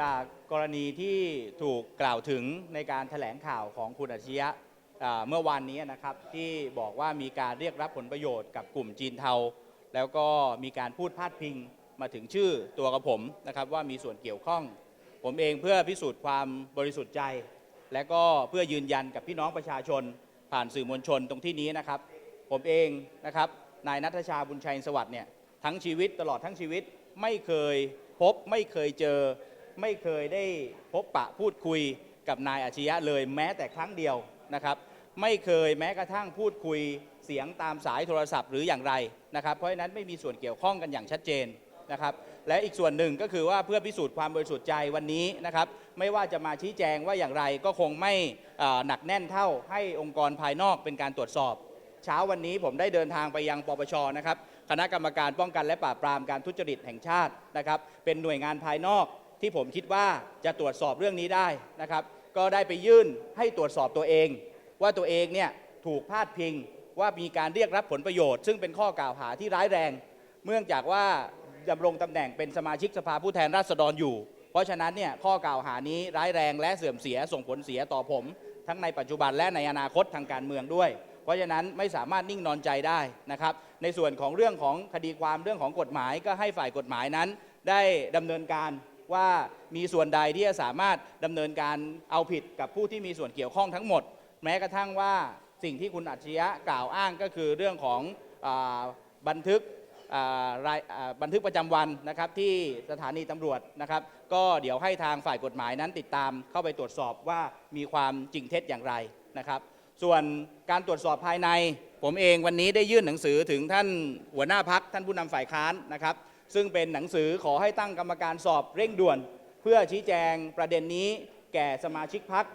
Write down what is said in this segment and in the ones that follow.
จากกรณีที่ถูกกล่าวถึงในการแถลงข่าวของคุณอาชียะเมื่อวานนี้นะครับ ที่บอกว่ามีการเรียกรับผลประโยชน์กับกลุ่มจีนเทา แล้วก็มีการพูดพาดพิงมาถึงชื่อตัวกับผมนะครับว่ามีส่วนเกี่ยวข้อง ผมเองเพื่อพิสูจน์ความบริสุทธิ์ใจ และก็เพื่อยืนยันกับพี่น้องประชาชน ผ่านสื่อมวลชนตรงที่นี้นะครับ ผมเองนะครับนายนัทชาบุญชัยสวัสดิ์เนี่ยทั้งชีวิตตลอดทั้งชีวิตไม่เคยพบไม่เคยเจอ ไม่เคยได้พบปะพูดคุยกับนายอาชียะเลยแม้แต่ครั้งเดียวนะครับ ไม่เคยแม้กระทั่งพูดคุยเสียงตามสายโทรศัพท์หรืออย่างไรนะครับ เพราะฉะนั้นไม่มีส่วนเกี่ยวข้องกันอย่างชัดเจนนะครับ และอีกส่วนหนึ่งก็คือว่าเพื่อพิสูจน์ความบริสุทธิ์ใจวันนี้นะครับ ไม่ว่าจะมาชี้แจงว่าอย่างไรก็คงไม่หนักแน่นเท่าให้องค์กรภายนอกเป็นการตรวจสอบ เช้าวันนี้ผมได้เดินทางไปยังปปชนะครับคณะกรรมการป้องกันและปราบปรามการทุจริตแห่งชาตินะครับ เป็นหน่วยงานภายนอก ที่ผมคิดว่าจะตรวจสอบเรื่องนี้ได้นะครับ ก็ได้ไปยื่นให้ตรวจสอบตัวเอง ว่าตัวเองเนี่ยถูกพาดพิงว่ามีการเรียกรับผลประโยชน์ ซึ่งเป็นข้อกล่าวหาที่ร้ายแรงเนื่องจากว่าดำรงตำแหน่งเป็นสมาชิกสภาผู้แทนราษฎรอยู่ เพราะฉะนั้นเนี่ยข้อกล่าวหานี้ร้ายแรงและเสื่อมเสียส่งผลเสียต่อผม ทั้งในปัจจุบันและในอนาคตทางการเมืองด้วย เพราะฉะนั้นไม่สามารถนิ่งนอนใจได้นะครับ ในส่วนของเรื่องของคดีความเรื่องของกฎหมายก็ให้ฝ่ายกฎหมายนั้น ได้ดำเนินการ ว่ามีส่วนใดที่จะสามารถดำเนินการเอาผิดกับผู้ที่มีส่วนเกี่ยวข้องทั้งหมด แม้กระทั่งว่าสิ่งที่คุณอัจฉริยะกล่าวอ้างก็คือเรื่องของอบันทึกบันทึกประจำวันนะครับที่สถานีตำรวจนะครับ ก็เดี๋ยวให้ทางฝ่ายกฎหมายนั้นติดตามเข้าไปตรวจสอบว่ามีความจริงเท็จอย่างไรนะครับ ส่วนการตรวจสอบภายใน ผมเองวันนี้ได้ยื่นหนังสือถึงท่านหัวหน้าพักท่านผู้นำฝ่ายค้านนะครับ ซึ่งเป็นหนังสือขอให้ตั้งกรรมการสอบเร่งด่วน เพื่อชี้แจงประเด็นนี้ แก่สมาชิกพัก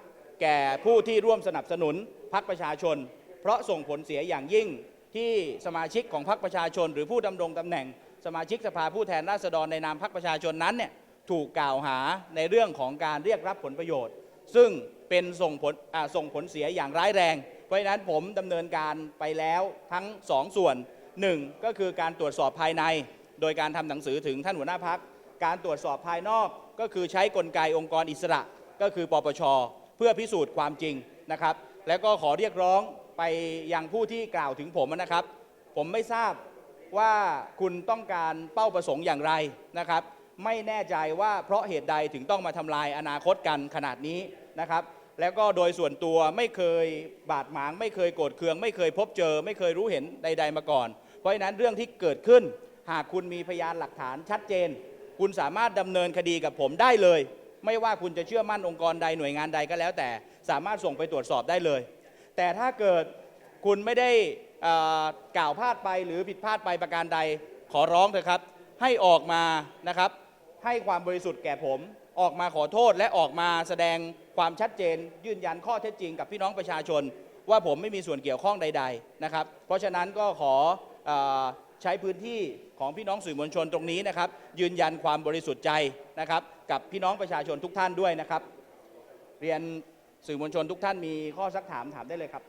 แก่ผู้ที่ร่วมสนับสนุนพักประชาชน เพราะส่งผลเสียอย่างยิ่งที่สมาชิกของพักประชาชน หรือผู้ดำรงตำแหน่ง สมาชิกสภาผู้แทนราษฎรในนามพักประชาชนนั้นเนี่ยถูกกล่าวหาในเรื่องของการเรียกรับผลประโยชน์ ซึ่งเป็นส่งผลส่งผลเสียอย่างร้ายแรง เพราะฉะนั้นผมดำเนินการไปแล้วทั้งสองส่วนหนึ่งก็คือการตรวจสอบภายใน โดยการทำหนังสือถึงท่านหัวหน้าพัก การตรวจสอบภายนอกก็คือใช้กลไกองค์กรอิสระก็คือปปช เพื่อพิสูจน์ความจริงนะครับ แล้วก็ขอเรียกร้องไปยังผู้ที่กล่าวถึงผมนะครับ ผมไม่ทราบว่าคุณต้องการเป้าประสงค์อย่างไรนะครับ ไม่แน่ใจว่าเพราะเหตุใดถึงต้องมาทำลายอนาคตกันขนาดนี้นะครับ แล้วก็โดยส่วนตัวไม่เคยบาดหมาง ไม่เคยโกรธเคือง ไม่เคยพบเจอ ไม่เคยรู้เห็นใด ๆ มาก่อน เพราะฉะนั้นเรื่องที่เกิดขึ้น หากคุณมีพยานหลักฐานชัดเจน คุณสามารถดำเนินคดีกับผมได้เลย ไม่ว่าคุณจะเชื่อมั่นองค์กรใดหน่วยงานใดก็แล้ว แต่สามารถส่งไปตรวจสอบได้เลย แต่ถ้าเกิดคุณไม่ได้กล่าวพลาดไปหรือผิดพลาดไปประการใดขอร้องเถอะครับ ให้ออกมานะครับ ให้ความบริสุทธิ์แก่ผม ออกมาขอโทษและออกมาแสดงความชัดเจน ยืนยันข้อเท็จจริงกับพี่น้องประชาชน ว่าผมไม่มีส่วนเกี่ยวข้องใด ๆนะครับ เพราะฉะนั้นก็ขออ ใช้พื้นที่ของพี่น้องสื่อมวลชนตรงนี้นะครับ ยืนยันความบริสุทธิ์ใจนะครับ กับพี่น้องประชาชนทุกท่านด้วยนะครับ เรียนสื่อมวลชนทุกท่านมีข้อซักถามถามได้เลยครับ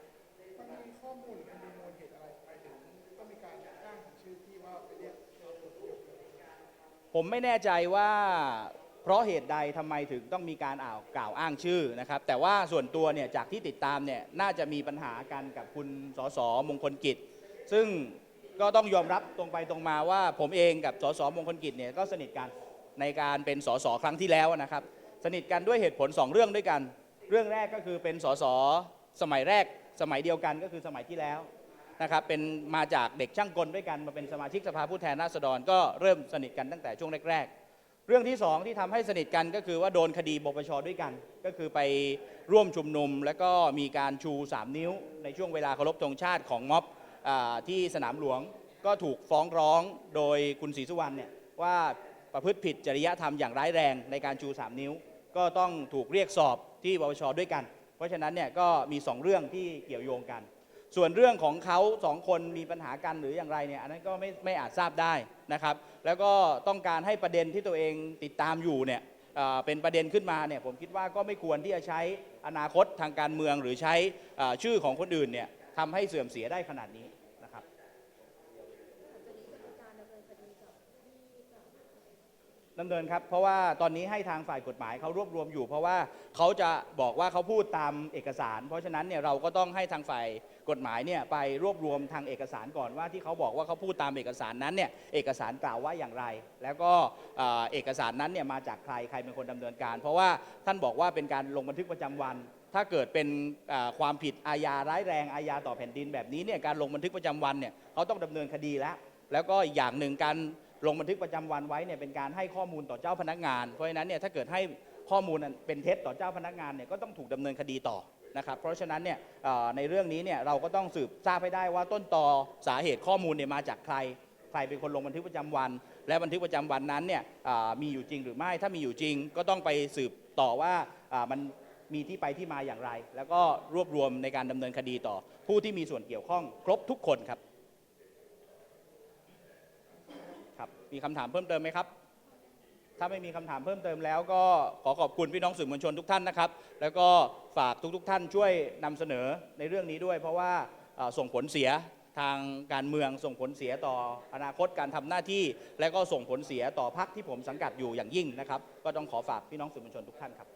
มันมีข้อมูลมันมีมูลเหตุอะไรไปถึงก็มีการอ้างชื่อที่ว่าไปเรียกผมไม่แน่ใจว่าเพราะเหตุใดทำไมถึงต้องมีการอ่าวกล่าวอ้างชื่อนะครับ แต่ว่าส่วนตัวเนี่ยจากที่ติดตามเนี่ยน่าจะมีปัญหากันกับคุณสสมงคลกิจ ซึ่ง ก็ต้องยอมรับตรงไปตรงมาว่าผมเองกับสสมงคลกิจเนี่ยก็สนิทกันในการเป็นสสครั้งที่แล้วนะครับ สนิทกันด้วยเหตุผลสองเรื่องด้วยกัน เรื่องแรกก็คือเป็นสสสมัยแรกสมัยเดียวกันก็คือสมัยที่แล้วนะครับเป็นมาจากเด็กช่างกลด้วยกันมาเป็นสมาชิกสภาผู้แทนราษฎรก็เริ่มสนิทกันตั้งแต่ช่วงแรก ๆ เรื่องที่สองที่ทำให้สนิทกันก็คือว่าโดนคดีปปชด้วยกัน ก็คือไปร่วมชุมนุม แล้วก็มีการชู 3 นิ้วในช่วงเวลาเคารพธงชาติของม็อบ ที่สนามหลวงก็ถูกฟ้องร้องโดยคุณศรีสุวรรณเนี่ยว่าประพฤติผิดจริยธรรมอย่างร้ายแรงในการชู 3 นิ้ว ก็ต้องถูกเรียกสอบที่ปปชด้วยกัน เพราะฉะนั้นเนี่ยก็มีสองเรื่องที่เกี่ยวโยงกัน ส่วนเรื่องของเขาสองคนมีปัญหากันหรืออย่างไรเนี่ยอันนั้นก็ไม่ไม่อาจทราบได้นะครับ แล้วก็ต้องการให้ประเด็นที่ตัวเองติดตามอยู่เนี่ยเป็นประเด็นขึ้นมาเนี่ยผมคิดว่าก็ไม่ควรที่จะใช้อนาคตทางการเมืองหรือใช้ชื่อของคนอื่นเนี่ยทำให้เสื่อมเสียได้ขนาดนี้นะครับ ดำเนินครับ เพราะว่าตอนนี้ให้ทางฝ่ายกฎหมายเขารวบรวมอยู่ เพราะว่าเขาจะบอกว่าเขาพูดตามเอกสาร เพราะฉะนั้นเนี่ยเราก็ต้องให้ทางฝ่ายกฎหมายเนี่ยไปรวบรวมทางเอกสารก่อนว่าที่เขาบอกว่าเขาพูดตามเอกสารนั้นเนี่ยเอกสารกล่าวว่าอย่างไร แล้วก็เอ่อเอกสารนั้นเนี่ยมาจากใครใครเป็นคนดำเนินการ เพราะว่าท่านบอกว่าเป็นการลงบันทึกประจำวัน ถ้าเกิดเป็นเอ่อความผิดอาญาร้ายแรงอาญาต่อแผ่นดินแบบนี้เนี่ยการลงบันทึกประจำวันเนี่ยเขาต้องดำเนินคดีแล้ว แล้วก็อีกอย่างหนึ่งการ ลงบันทึกประจำวันไว้เนี่ยเป็นการให้ข้อมูลต่อเจ้าพนักงาน เพราะฉะนั้นเนี่ยถ้าเกิดให้ข้อมูลเป็นเท็จต่อเจ้าพนักงานเนี่ยก็ต้องถูกดำเนินคดีต่อนะครับเพราะฉะนั้นเนี่ยในเรื่องนี้เนี่ยเราก็ต้องสืบทราบให้ได้ว่าต้นตอสาเหตุข้อมูลเนี่ยมาจากใคร ใครเป็นคนลงบันทึกประจำวัน และบันทึกประจำวันนั้นเนี่ยมีอยู่จริงหรือไม่ถ้ามีอยู่จริง ก็ต้องไปสืบต่อว่าอ่ามันมีที่ไปที่มาอย่างไร แล้วก็รวบรวมในการดำเนินคดีต่อผู้ที่มีส่วนเกี่ยวข้องครบทุกคนครับ ครับมีคำถามเพิ่มเติมไหมครับ ถ้าไม่มีคำถามเพิ่มเติมแล้วก็ขอขอบคุณพี่น้องสื่อมวลชนทุกท่านนะครับ แล้วก็ฝากทุกๆท่านช่วยนำเสนอในเรื่องนี้ด้วย เพราะว่าส่งผลเสียทางการเมืองส่งผลเสียต่ออนาคตการทำหน้าที่ และก็ส่งผลเสียต่อพรรคที่ผมสังกัดอยู่อย่างยิ่งนะครับ ก็ต้องขอฝากพี่น้องสื่อมวลชนทุกท่านครับ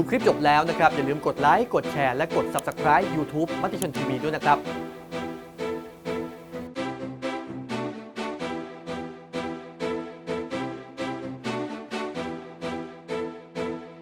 ดูคลิปจบแล้วนะครับ อย่าลืมกดไลค์ กดแชร์ และกด Subscribe YouTube มติชนทีวีด้วยนะครับ